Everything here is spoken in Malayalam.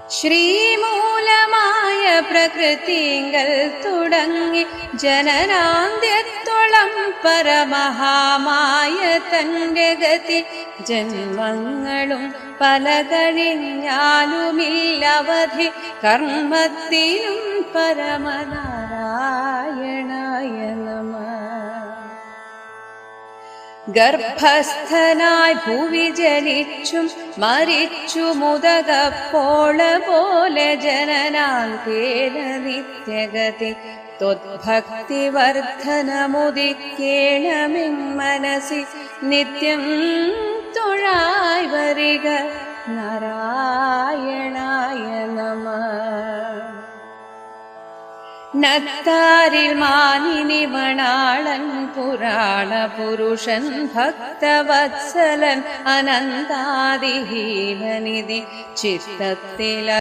ശ്രീമൂലമായ പ്രകൃതിങ്കൽ തുടങ്ങി ജനനാന്ത്യത്തോളം പരമഹാമായ തന്റെ ഗതി. ജന്മങ്ങളും പല കഴിഞ്ഞാലുമില്ലവധി കർമ്മത്തിലും പരമനാരായണായ ഗർഭസ്ഥനായി ഭൂവി ജനിച്ചും മരിച്ചു മുതകപ്പോള പോലെ ജനനാന്തേന നിത്യഗതി. ത്വദ്ഭക്തി വർദ്ധനമുദിക്കേണമെൻ മനസ്സി നിത്യം തൊഴായി വരിക. നാരായണായ നത്താരിൽ മാനിനി മണാളൻ പുരാണ പുരുഷൻ ഭക്തവത്സലൻ അനന്താതിഹീനനിധി ചിത്തത്തിൽ